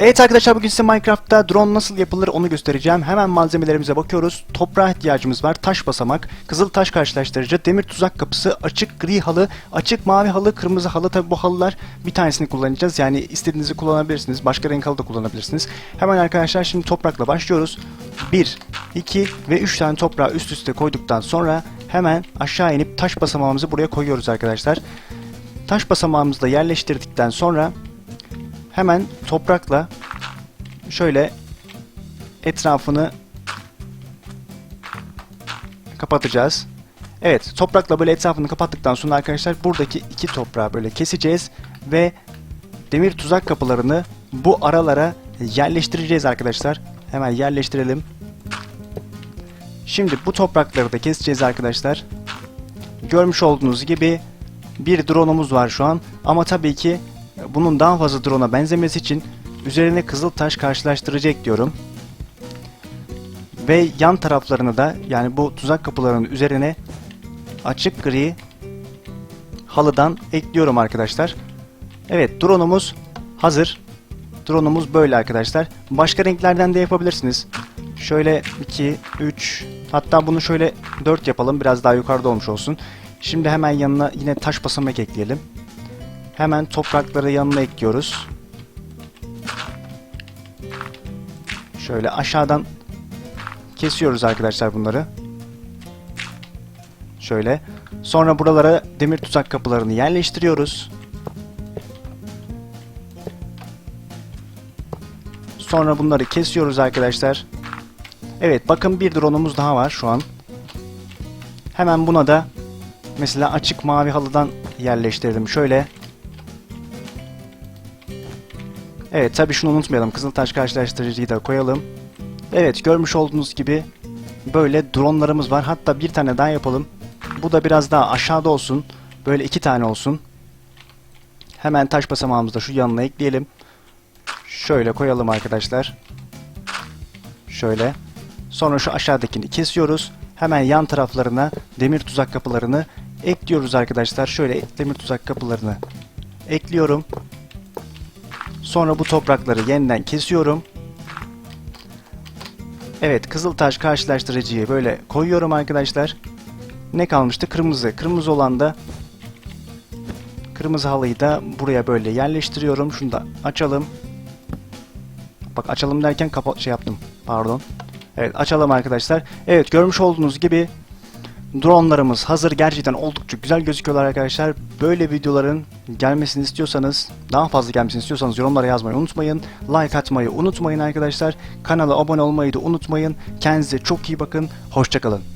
Evet arkadaşlar bugün size Minecraft'ta drone nasıl yapılır onu göstereceğim. Hemen malzemelerimize bakıyoruz. Toprağa ihtiyacımız var. Taş basamak, kızıl taş karşılaştırıcı, demir tuzak kapısı, açık gri halı, açık mavi halı, kırmızı halı. Tabi bu halılar bir tanesini kullanacağız. Yani istediğinizi kullanabilirsiniz. Başka renk halı da kullanabilirsiniz. Hemen arkadaşlar şimdi toprakla başlıyoruz. 1, 2 ve 3 tane toprağı üst üste koyduktan sonra hemen aşağı inip taş basamağımızı buraya koyuyoruz arkadaşlar. Taş basamağımızı da yerleştirdikten sonra hemen toprakla şöyle etrafını kapatacağız. Evet toprakla böyle etrafını kapattıktan sonra arkadaşlar buradaki iki toprağı böyle keseceğiz ve demir tuzak kapılarını bu aralara yerleştireceğiz arkadaşlar. Hemen yerleştirelim. Şimdi bu toprakları da keseceğiz arkadaşlar. Görmüş olduğunuz gibi bir drone'umuz var şu an ama tabii ki bunun daha fazla drone'a benzemesi için üzerine kızıl taş karşılaştıracak diyorum. Ve yan taraflarını da yani bu tuzak kapılarının üzerine açık gri halıdan ekliyorum arkadaşlar. Evet drone'umuz hazır. Drone'umuz böyle arkadaşlar. Başka renklerden de yapabilirsiniz. Şöyle 2, 3 hatta bunu şöyle 4 yapalım biraz daha yukarıda olmuş olsun. Şimdi hemen yanına yine taş basamak ekleyelim. Hemen toprakları yanına ekliyoruz. Şöyle aşağıdan kesiyoruz arkadaşlar bunları. Şöyle. Sonra buralara demir tuzak kapılarını yerleştiriyoruz. Sonra bunları kesiyoruz arkadaşlar. Evet bakın bir drone'umuz daha var şu an. Hemen buna da mesela açık mavi halıdan yerleştirdim. Şöyle. Evet tabi şunu unutmayalım. Kızıltaş karşılaştırıcıyı da koyalım. Evet görmüş olduğunuz gibi böyle dronlarımız var. Hatta bir tane daha yapalım. Bu da biraz daha aşağıda olsun. Böyle iki tane olsun. Hemen taş basamağımızı da şu yanına ekleyelim. Şöyle koyalım arkadaşlar. Şöyle. Sonra şu aşağıdakini kesiyoruz. Hemen yan taraflarına demir tuzak kapılarını ekliyoruz arkadaşlar. Şöyle demir tuzak kapılarını ekliyorum. Sonra bu toprakları yeniden kesiyorum. Evet kızıltaş karşılaştırıcıyı böyle koyuyorum arkadaşlar. Ne kalmıştı? Kırmızı. Kırmızı olan da kırmızı halıyı da buraya böyle yerleştiriyorum. Şunu da açalım. Bak açalım derken kapa şey yaptım. Pardon. Evet açalım arkadaşlar. Evet görmüş olduğunuz gibi Dronlarımız hazır. Gerçekten oldukça güzel gözüküyorlar arkadaşlar. Böyle videoların gelmesini istiyorsanız, daha fazla gelmesini istiyorsanız yorumlara yazmayı unutmayın. Like atmayı unutmayın arkadaşlar. Kanala abone olmayı da unutmayın. Kendinize çok iyi bakın. Hoşçakalın.